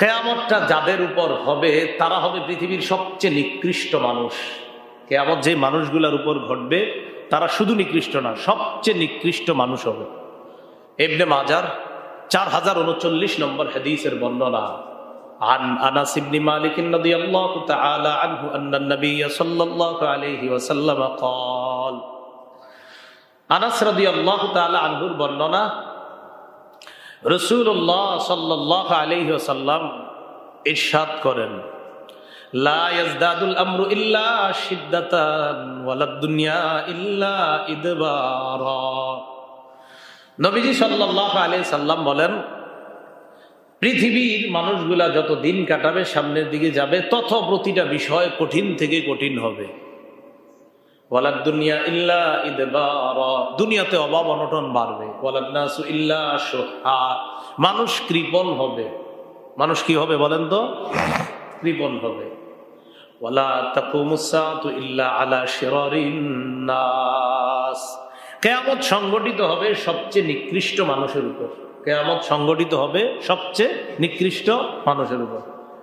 কেয়ামতটা যাদের উপর হবে তারা হবে পৃথিবীর সবচেয়ে নিকৃষ্ট মানুষ কেয়ামত যে মানুষগুলোর উপর ঘটবে তারা শুধু নিকৃষ্ট না সবচেয়ে নিকৃষ্ট মানুষ হবে এমনি মাজার চার হাজার উনচল্লিশ নম্বর হাদিসের বর্ণনা عن انس بن مالك رضي الله تعالى عنه ان النبي صلى الله عليه وسلم قال আনাস রাদিয়াল্লাহু তাআলা আনহুর বর্ণনা ইল্লা ইদবারা। নবীজি সাল্লাল্লাহু আলাইহি সাল্লাম বলেন, পৃথিবীর মানুষগুলা যত দিন কাটাবে, সামনের দিকে যাবে, তত প্রতিটা বিষয় কঠিন থেকে কঠিন হবে। ওয়ালাদ দুনিয়া ইল্লা ইদবারা। দুনিয়াতে অভাব অনটন বাড়বে। ওয়ালাদ নাসু ইল্লা শুহা। মানুষ কৃপণ হবে। মানুষ কি হবে বলেন তো? কৃপণ হবে। ওয়ালা তাকুমুসাতু ইল্লা আলা শিরারিন নাস। কেয়ামত সংগঠিত হবে সবচেয়ে নিকৃষ্ট মানুষের উপর। কেয়ামত সংগঠিত হবে সবচেয়ে নিকৃষ্ট মানুষের উপর।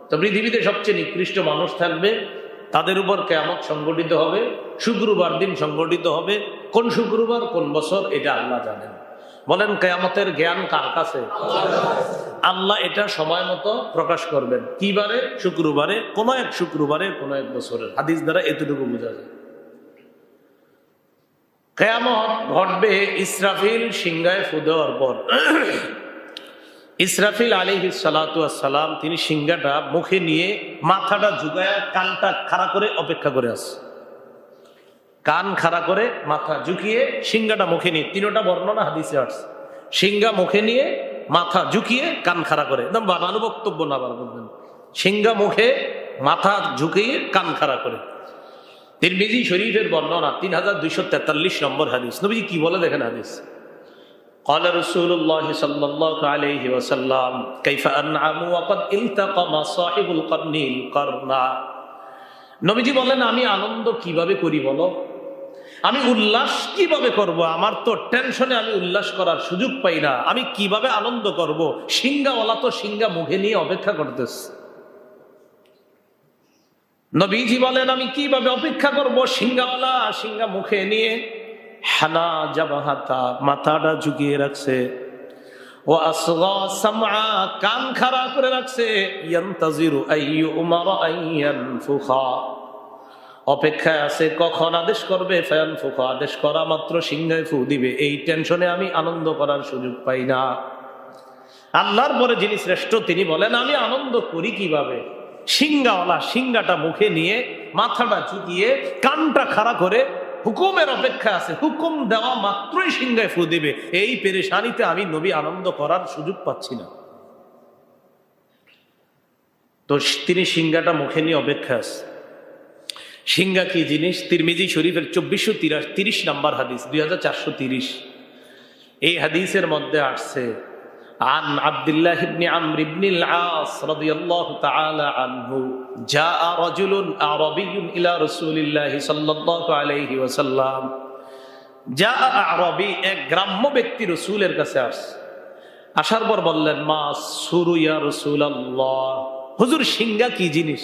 তো পৃথিবীতে সবচেয়ে নিকৃষ্ট মানুষ থাকবে তাদের উপর কেয়ামত সংগঠিত হবে, শুক্রবার দিন সংগঠিত হবে। কোন শুক্রবার, কোন বছর, এটা আল্লাহ জানেন। বলেন, কেয়ামতের জ্ঞান কার কাছে? আল্লাহ এটা সময় মতো প্রকাশ করবেন। কিবারে শুক্রবারে, কোন এক শুক্রবারে, কোন এক বছরের। হাদিস দ্বারা এতটুকু বোঝা যায়। কেয়ামত ঘটবে ইসরাফিল সিংহায় ফু দেওয়ার পর। ইসরাফিল আলী সালাম, তিনি সিংহাটা মুখে নিয়ে মাথাটা ঝুঁকায় কানটা খাড়া করে অপেক্ষা করে আছে। কান খাড়া করে মাথা ঝুঁকিয়ে সিংহাটা মুখে নিয়ে, তিনোটা বর্ণনা হাদিসে আসছে। সিংহা মুখে নিয়ে মাথা ঝুঁকিয়ে কান খাড়া করে। একদম বানানো বক্তব্য না আবার বলবেন সিংহা মুখে মাথা ঝুঁকিয়ে কান খাড়া করে। তিরমিজি শরীফের বর্ণনা তিন হাজার দুইশো তেতাল্লিশ নম্বর হাদিস। নবীজি কি বলে দেখেন হাদিস? قال رسول الله صلى الله عليه وسلم كيف أنعم وقد التقم صاحب القرن القرن নবীজি বলেন আমি আনন্দ কিভাবে করি বলো আমি উল্লাস কিভাবে করব আমার তো টেনশনে আমি উল্লাস করার সুযোগ পাই না আমি কিভাবে আনন্দ করব সিঙ্গাওয়ালা তো সিঙ্গা মুখে নিয়ে অপেক্ষা করতেছে নবীজি বলেন আমি কিভাবে অপেক্ষা করব সিঙ্গাওয়ালা সিঙ্গা মুখে নিয়ে হানা জাবাহাতা মাথাটা ঝুঁকিয়ে রাখছে। ও আসগা কান খাড়া করে রাখছে। অপেক্ষায় আছে কখন আদেশ করবে? ফ্যান ফুখা আদেশ করা মাত্র সিংহায় ফু দিবে। এই টেনশনে আমি আনন্দ করার সুযোগ পাই না। আল্লাহর পরে যিনি শ্রেষ্ঠ, তিনি বলেন, আমি আনন্দ করি কীভাবে? সিঙ্গাওয়ালা সিঙ্গাটা মুখে নিয়ে মাথাটা ঝুঁকিয়ে কানটা খাড়া করে হুকুমের অপেক্ষা আছে। হুকুম দেওয়া মাত্রই সিংহায় ফু দিবে। এই পেরেশানিতে আমি নবী আনন্দ করার সুযোগ পাচ্ছি না। তো তিনি সিংহাটা মুখে নিয়ে অপেক্ষা আছে। সিংহা কি জিনিস? তিরমিজি শরীফের চব্বিশশো তিরাশ, তিরিশ নাম্বার হাদিস, দুই এই হাদিসের মধ্যে আসছে عن عبد الله بن عمرو بن العاص رضي الله تعالى عنه جاء رجل أعربي إلى رسول الله صلى الله عليه وسلم جاء أعربي এক গ্রাম্য ব্যক্তি রসুলের কাছে আসছে আসার পর বললেন মা সুরু ইয়া রসুল আল্লাহ হুজুর সিংহা কি জিনিস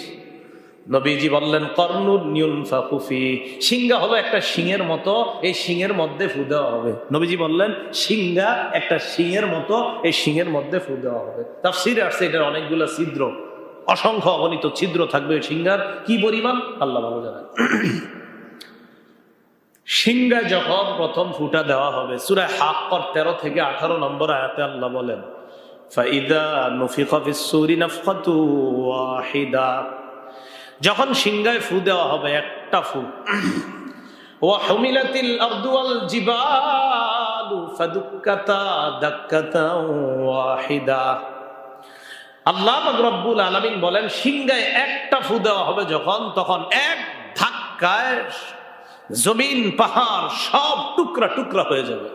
নবীজি বললেন কর্নুর নিউন ফাকুফি সিংহা হলো একটা সিংহের মতো, এই সিংহের মধ্যে ফু দেওয়া হবে। নবীজি বললেন, সিংহা একটা সিংহের মতো, এই সিংহের মধ্যে ফু দেওয়া হবে। তার সিরে আসছে এটার অনেকগুলো ছিদ্র। অসংখ্য অগণিত ছিদ্র থাকবে সিংহার। কি পরিমাণ? আল্লাহ ভালো জানেন। সিংহা যখন প্রথম ফুটা দেওয়া হবে সুরায় হাক পর তেরো থেকে আঠারো নম্বর আয়াতে আল্লাহ বলেন, ফাইদা নফিকা ফিসুরি নাফকাতু ওয়াহিদা। যখন সিংহায় ফু দেওয়া হবে, একটা ফু। ও হমিলাতিল আব্দুয়াল জিবালু ফাদুক্কাতা দাক্কাতা ওয়াহিদা। আল্লাহ রব্বুল আলামিন বলেন, সিংহায় একটা ফু দেওয়া হবে যখন, তখন এক ধাক্কায় জমিন, পাহাড় সব টুকরা টুকরা হয়ে যাবে।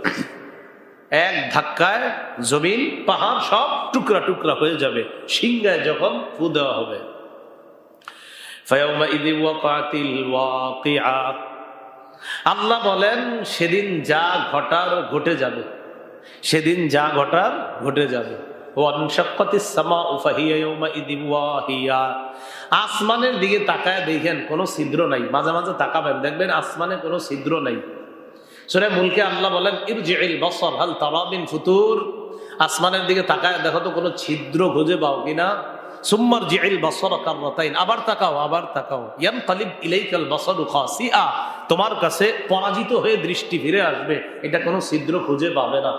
এক ধাক্কায় জমিন, পাহাড় সব টুকরা টুকরা হয়ে যাবে। সিংহায় যখন ফু দেওয়া হবে আল্লাহ বলেন, সেদিন যা ঘটার ঘটে যাবে। সেদিন যা ঘটার ঘটে যাবে। আসমানের দিকে তাকায় দেখেন, কোনো ছিদ্র নাই। মাঝে মাঝে তাকাবেন, দেখবেন আসমানে কোনো ছিদ্র নাই। সূরা মুলকে আল্লাহ বলেন ফুতুর? আসমানের দিকে তাকায় দেখো তো কোনো ছিদ্র খুঁজে পাও কিনা সুম্মার জিল বসর কাররাতাইন। আবার তাকাও আবার তাকাও। ইয়ান কালিব ইলাইকাল বসরু খাসিআ তোমার কাছে পরাজিত হয়ে দৃষ্টি ফিরে আসবে। এটা কোনো ছিদ্র খুঁজে পাবে না।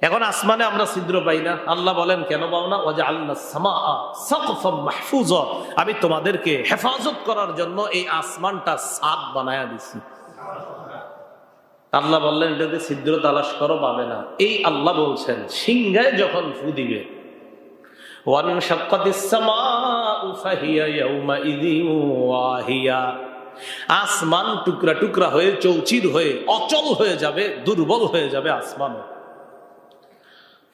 এখন আসমানে আমরা ছিদ্র পাই না। আল্লাহ বলেন, কেন পাও না? ওয়াজা আল্লাহ মাহফুজ। আমি তোমাদেরকে হেফাজত করার জন্য এই আসমানটা সাদ বানায়া দিছি। আল্লাহ বললেন, এটাতে ছিদ্র তালাশ করো, পাবে না। এই আল্লাহ বলছেন, সিংহায় যখন ফু দিবে وانشقت السماء فهي يومئذ واهية আসমান টুকরা টুকরা হয়ে চৌচির হয়ে অচল হয়ে যাবে দুর্বল হয়ে যাবে আসমান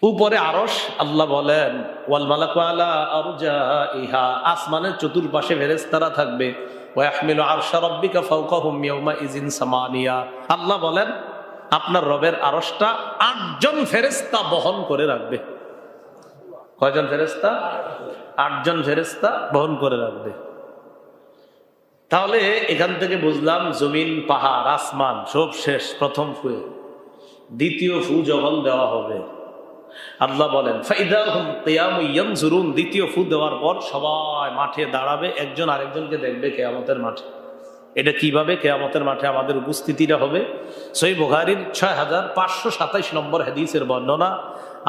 উপরে আরস আল্লাহ বলেন ওয়াল মালাকু আলা আরজাইহা আসমানের চতুর্পাশে ফেরেশতারা থাকবে ওয়াহমিলু আরশা রাব্বিকা ফাওকাহুম ইয়াউমাইযিন সামানিয়া আল্লাহ বলেন আপনার রবের আরশটা আটজন ফেরেশতা বহন করে রাখবে কয়জন ফেরেস্তা আটজন ফেরেস্তা বহন করে রাখবে। তাহলে এখান থেকে বুঝলাম জমিন, পাহাড়, আসমান সব শেষ, প্রথম ফুয়ে দ্বিতীয় ফু যখন দেওয়া হবে, আল্লাহ বলেন জুরুন দ্বিতীয় ফু দেওয়ার পর সবাই মাঠে দাঁড়াবে, একজন আরেকজনকে দেখবে কেয়ামতের মাঠে। এটা কীভাবে কেয়ামতের মাঠে আমাদের উপস্থিতিটা হবে? সই বোঘারির ছয় হাজার পাঁচশো সাতাইশ নম্বর হাদিসের বর্ণনা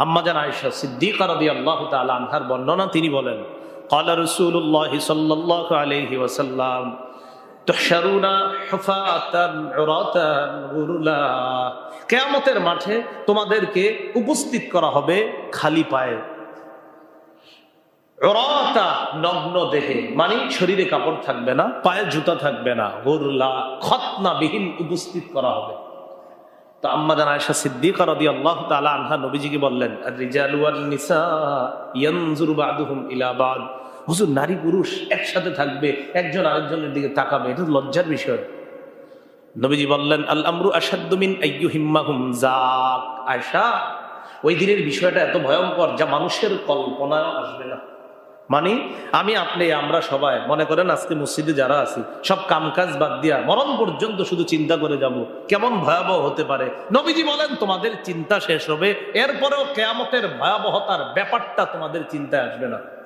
আম্মাজান আয়সা সিদ্দিক রদি আল্লাহ তাল আনহার বর্ণনা তিনি বলেন কলা রসুল্লাহ সাল্লাহ আলহি ওসাল্লাম কেয়ামতের মাঠে তোমাদেরকে উপস্থিত করা হবে খালি পায়ে। রতা নগ্ন দেহে মানে শরীরে কাপড় থাকবে না, পায়ে জুতা থাকবে না, গরুলা খতনা বিহীন উপস্থিত করা হবে। তো আম্মাদান আয়েশা সিদ্দিকা রাদিয়াল্লাহু তাআলা আনহা নবীজিকে বললেন হুজুর, নারী পুরুষ একসাথে থাকবে, একজন আরেকজনের দিকে তাকাবে, এটা লজ্জার বিষয়। নবীজি বললেন আল আমরু আসাদ্দু মিন আইয়ুহিম্মাহুম যাক আয়েশা, ওই দিনের বিষয়টা এত ভয়ঙ্কর যা মানুষের কল্পনা আসবে না। মানে আমি আপনি, আমরা সবাই, মনে করেন আজকে মসজিদে যারা আছি, সব কামকাজ বাদ দিয়া মরণ পর্যন্ত শুধু চিন্তা করে যাব। কেমন ভয়াবহ হতে পারে? নবীজি বলেন, তোমাদের চিন্তা শেষ হবে, এরপরেও কেয়ামতের ভয়াবহতার ব্যাপারটা তোমাদের চিন্তায় আসবে না।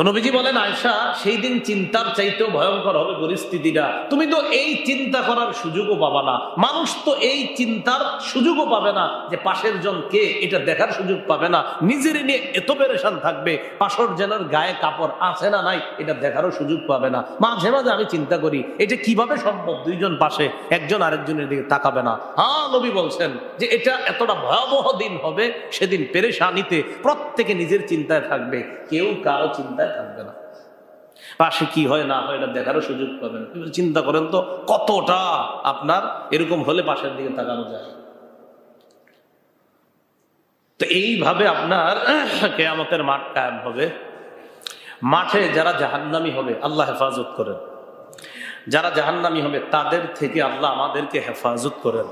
তো নবীজি বলেন আয়সা সেই দিন চিন্তার চাইতেও ভয়ঙ্কর হবে পরিস্থিতিটা। তুমি তো এই চিন্তা করার সুযোগও পাবা না। মানুষ তো এই চিন্তার সুযোগও পাবে না যে পাশের জন কে এটা দেখার সুযোগ পাবে না। নিজের নিয়ে এত পেরেশান থাকবে, পাশর জনের গায়ে কাপড় আছে না নাই, এটা দেখারও সুযোগ পাবে না। মাঝে মাঝে আমি চিন্তা করি, এটা কীভাবে সম্ভব? দুইজন পাশে একজন আরেকজনের দিকে তাকাবে না। হ্যাঁ নবী বলছেন যে, এটা এতটা ভয়াবহ দিন হবে, সেদিন পেরেশানিতে প্রত্যেকে নিজের চিন্তায় থাকবে, কেউ কারও চিন্তায় থাকবে না। পাশে কি হয়, না হয়, এটা দেখারও সুযোগ পাবেন। চিন্তা করেন তো, কতটা আপনার এরকম হলে পাশের দিকে তাকানো যায়? তো এইভাবে আপনার কেয়ামতের মাঠ কায়েম হবে। মাঠে যারা জাহান্নামি হবে, আল্লাহ হেফাজত করেন। যারা জাহান্নামি হবে তাদের থেকে আল্লাহ আমাদেরকে হেফাজত করেন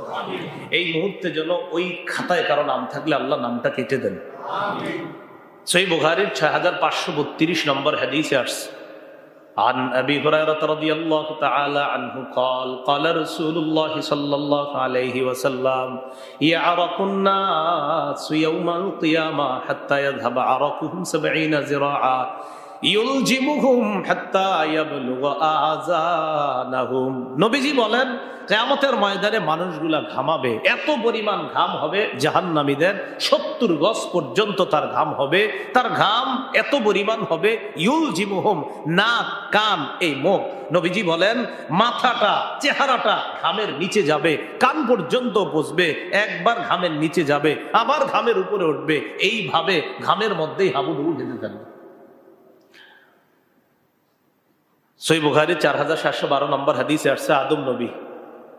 এই মুহূর্তে যেন ওই খাতায় কারো নাম থাকলে আল্লাহ নামটা কেটে দেন সই বুখারির ছয় হাজার পাঁচশো বত্রিশ নম্বর হাদিসে আসছে عن أبي هريرة رضي الله تعالى عنه قال قال رسول الله صلى الله عليه وسلم يعرق الناس يوم القيامة حتى يذهب عرقهم سبعين زراعا নবীজি বলেন ময়দানে মানুষগুলা ঘামাবে, এত পরিমাণ ঘাম হবে পর্যন্ত তার ঘাম হবে। তার ঘাম এত পরিমাণ হবে নাক, কান, এই নবীজি বলেন, মাথাটা, চেহারাটা ঘামের নিচে যাবে, কান পর্যন্ত বসবে, একবার ঘামের নিচে যাবে, আবার ঘামের উপরে উঠবে। এইভাবে ঘামের মধ্যেই হাবুডুবু খেতে থাকবে। সই বুখারি চার হাজার সাতশো বারো নম্বর হাদিস আসছে, আদম নবী,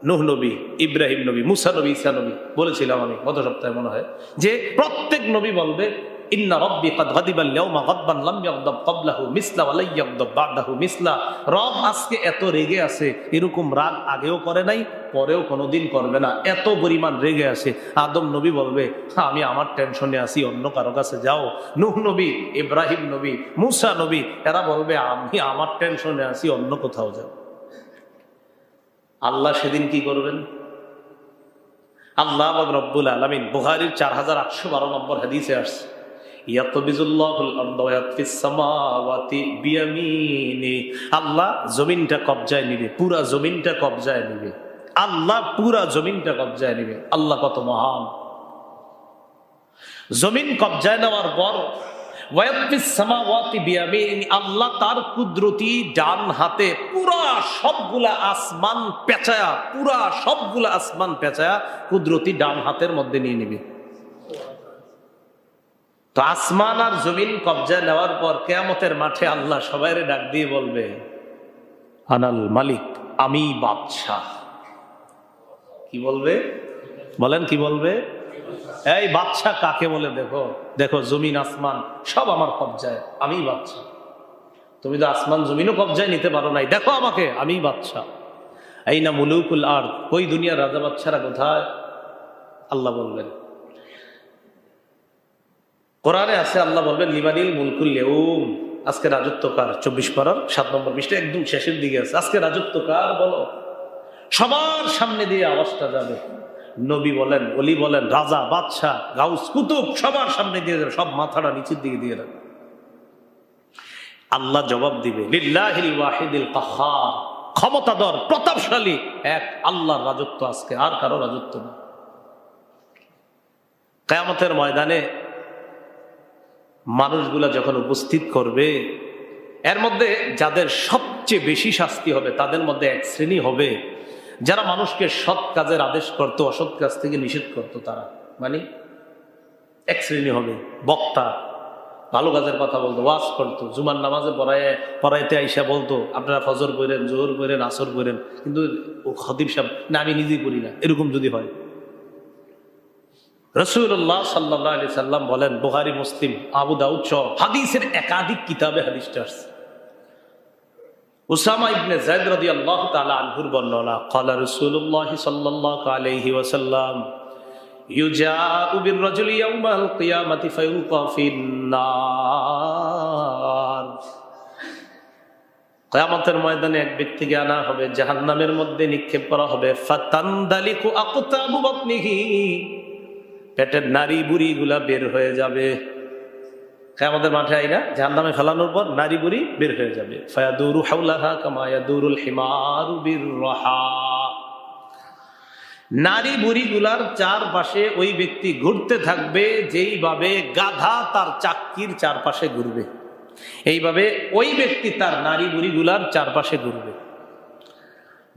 নুহ নবী, ইব্রাহিম নবী, মুসা নবী ইসা নবী বলেছিলাম আমি গত সপ্তাহে মনে হয়, যে প্রত্যেক নবী বলবে ইন্না মিসলা মিসলা। রব আজকে এত রেগে আছে এরকম রাগ আগেও করে নাই পরেও কোনোদিন করবে না। এত পরিমাণ রেগে আছে। আদম নবী বলবে "হ্যাঁ, আমি আমার টেনশনে আছি অন্য কারও কাছে যাও। নূহ নবী ইব্রাহিম নবী মুসা নবী এরা বলবে আমি আমার টেনশনে আছি অন্য কোথাও যাও। আল্লাহ সেদিন কি করবেন? আল্লাহ রব্বুল আলমিন বুহারির চার হাজার আটশো বারো নম্বর হাদিসে আসছে। আল্লাহ জমিনটা কবজায় নিবে, পুরা জমিনটা কবজায় নিবে। আল্লাহ পুরা জমিনটা কবজায় নিবে। আল্লাহ কত মহান। জমিন কবজায় নেওয়ার পর আল্লাহ তার কুদরতি ডান হাতে পুরা সবগুলা আসমান পেঁচায়া, পুরা সবগুলা আসমান পেঁচায়া কুদরতি ডান হাতের মধ্যে নিয়ে নিবে। তো আসমান আর জমিন কবজায় নেওয়ার পর কেয়ামতের মাঠে আল্লাহ সবাইরে ডাক দিয়ে বলবে, আনাল মালিক, আমি বাদশাহ। কি বলবে? বলেন কি বলবে? এই বাদশাহ কাকে বলে? দেখো দেখো, জমিন, আসমান, সব আমার কবজায়, আমি বাদশাহ। তুমি তো আসমান, জমিনও কবজায় নিতে পারো নাই। দেখো আমাকে, আমি বাদশাহ। এই না মুলুকুল আর ওই দুনিয়ার রাজা বাদশারা কোথায়? আল্লাহ বলবেন। কোরআনে আছে, আল্লাহ বলবেন লিমানিল মুলকুল লেউম। আজকে রাজত্ব কার? চব্বিশ পারার সাত নম্বর পৃষ্ঠা, একদম শেষের দিকে আছে। আজকে রাজত্ব কার বলো? সবার সামনে দিয়ে আওয়াজটা যাবে। নবী বলেন অলি বলেন, রাজা, বাদশাহ, গাউস, কুতুব, সবার সামনে দিয়ে যাবে, সব মাথাটা নিচের দিকে দিয়ে রাখবে আল্লাহ জবাব দিবে, লিল্লাহিল ক্ষমতাধর, প্রতাপশালী। এক, আল্লাহর রাজত্ব আজকে, আর কারও রাজত্ব না। কেয়ামতের ময়দানে মানুষগুলা যখন উপস্থিত করবে, এর মধ্যে যাদের সবচেয়ে বেশি শাস্তি হবে, তাদের মধ্যে এক শ্রেণি হবে। যারা মানুষকে সৎ কাজের আদেশ করতো, অসৎ কাজ থেকে নিষেধ করতো, তারা মানে এক শ্রেণি হবে। বক্তা, ভালো কাজের কথা বলতো, ওয়াজ করতো, জুমার নামাজে পড়ায়, পড়াইতে আইসা বলতো, আপনারা ফজর করেন জোহর করেন আসর করেন কিন্তু ও খতিব সাহেব, না, আমি নিজেই করি না। এরকম যদি হয়। রসুল্লাহ সাল্লাহ আলি সাল্লাম বলেন বুহারি মুসলিম, আবু দাউদ সহ হাদিসের একাধিক কিতাবে হাদিসটা আসছে। উসামা ইবনে জায়দ রাদিয়াল্লাহু তাআলা আনহুর বর্ণনা, ক্বালা রাসূলুল্লাহ সাল্লাল্লাহু আলাইহি ওয়াসাল্লাম, ইউজাউ বির-রাজুলি ইয়াউমাল কিয়ামাতি ফায়ুলকা ফিন-নার। কিয়ামতের ময়দানে এক ব্যক্তিকে আনা হবে, জাহান্নামের মধ্যে নিক্ষেপ করা হবে, ফাতানদালিকু আকতাবু বাতনিহি। পেটের নারী বুড়ি গুলা বের হয়ে যাবে। আমাদের মাঠে আইনা জাহান নামে ফেলানোর পর নারী বুড়ি বের হয়ে যাবে। ফায়াদুরু হাউলাহা কামায়াদুরুল হিমারু বিররাহা নারী বুড়ি গুলার চারপাশে ওই ব্যক্তি ঘুরতে থাকবে, যেইভাবে গাধা তার চাক্কির চারপাশে ঘুরবে। এইভাবে ওই ব্যক্তি তার নারী বুড়ি গুলার চারপাশে ঘুরবে।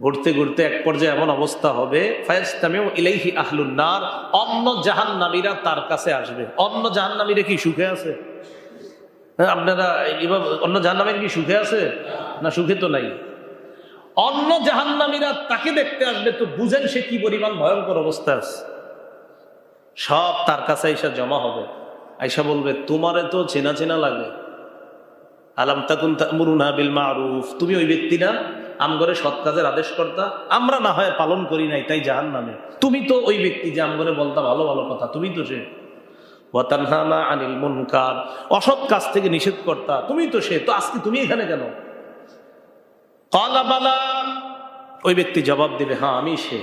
ঘুরতে ঘুরতে এক পর্যায়ে এমন অবস্থা হবে ফায়াস্তামেও ইলাইহি আহলুন্নার অন্য জাহান্নামীরা তার কাছে আসবে। অন্য জাহান্নামীরা কি সুখে আছে? হ্যাঁ, আপনারা এভাবে অন্য জাহান্নামীর কি সুখে আছে? না সুখে তো নাই। অন্য জাহান্নামীরা তাকে দেখতে আসবে তো বুঝেন সে কি পরিমাণ ভয়ঙ্কর অবস্থা আছে। সব তার কাছে আইসা জমা হবে। আইসা বলবে তোমারে তো চেনা চেনা লাগে। আলাম তাকুন তামুরুনা বিল মারুফ। তুমি ওই ব্যক্তি না? আমগরে সৎ কাজের আদেশ করতা আমরা না হয় পালন করি নাই তাই জাহান নামে তুমি তো ওই ব্যক্তি যে আমগরে বলতা ভালো ভালো কথা তুমি তো সে। ওয়াতানহানা আনিল মুনকার অসৎ কাজ থেকে নিষেধ করতা তুমি তো সে তো আজকে তুমি এখানে কেন? কলা বালা। ওই ব্যক্তি জবাব দিবে হ্যাঁ আমি সে।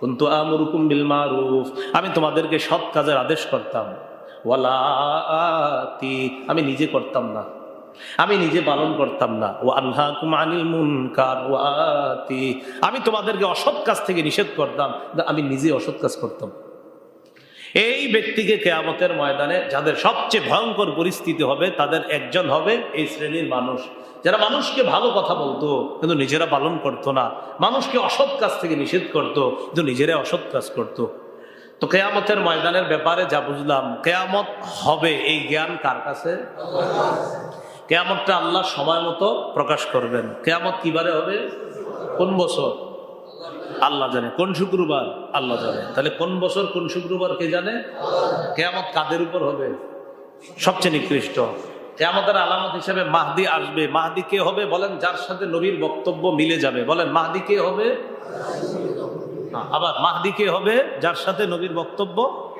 কিন্তু আমরুকুম বিল মারুফ। আমি তোমাদেরকে সৎ কাজের আদেশ করতাম। ওয়ালা আমি নিজে করতাম না। আমি নিজে পালন করতাম না। ও আল্লাহ আমি তোমাদেরকে অসৎ কাজ থেকে নিষেধ করতাম আমি নিজে অসৎ কাজ করতাম। এই ব্যক্তিকে কেয়ামতের ময়দানে যাদের সবচেয়ে ভয়ঙ্কর পরিস্থিতি হবে, তাদের একজন হবে এই শ্রেণির মানুষ। যারা মানুষকে ভালো কথা বলতো, কিন্তু নিজেরা পালন করতো না। মানুষকে অসৎ কাজ থেকে নিষেধ করতো, কিন্তু নিজেরা অসৎ কাজ করতো। তো কেয়ামতের ময়দানের ব্যাপারে যা বুঝলাম, কেয়ামত হবে, এই জ্ঞান কার কাছে? কেয়ামতটা আল্লাহ সময় মতো প্রকাশ করবেন। কেয়ামত কিবারে হবে? কোন বছর? আল্লাহ জানে। কোন শুক্রবার? আল্লাহ জানে। তাহলে কোন বছর, কোন শুক্রবার কে জানে? কেয়ামত কাদের উপর হবে? সবচেয়ে নিকৃষ্ট। কেয়ামতের আলামত হিসেবে মাহদি আসবে। মাহদি কে হবে বলেন? যার সাথে নবীর বক্তব্য মিলে যাবে। বলেন, মাহদি কে হবে? আবার মাহদি কে হবে? যার সাথে নবীর বক্তব্য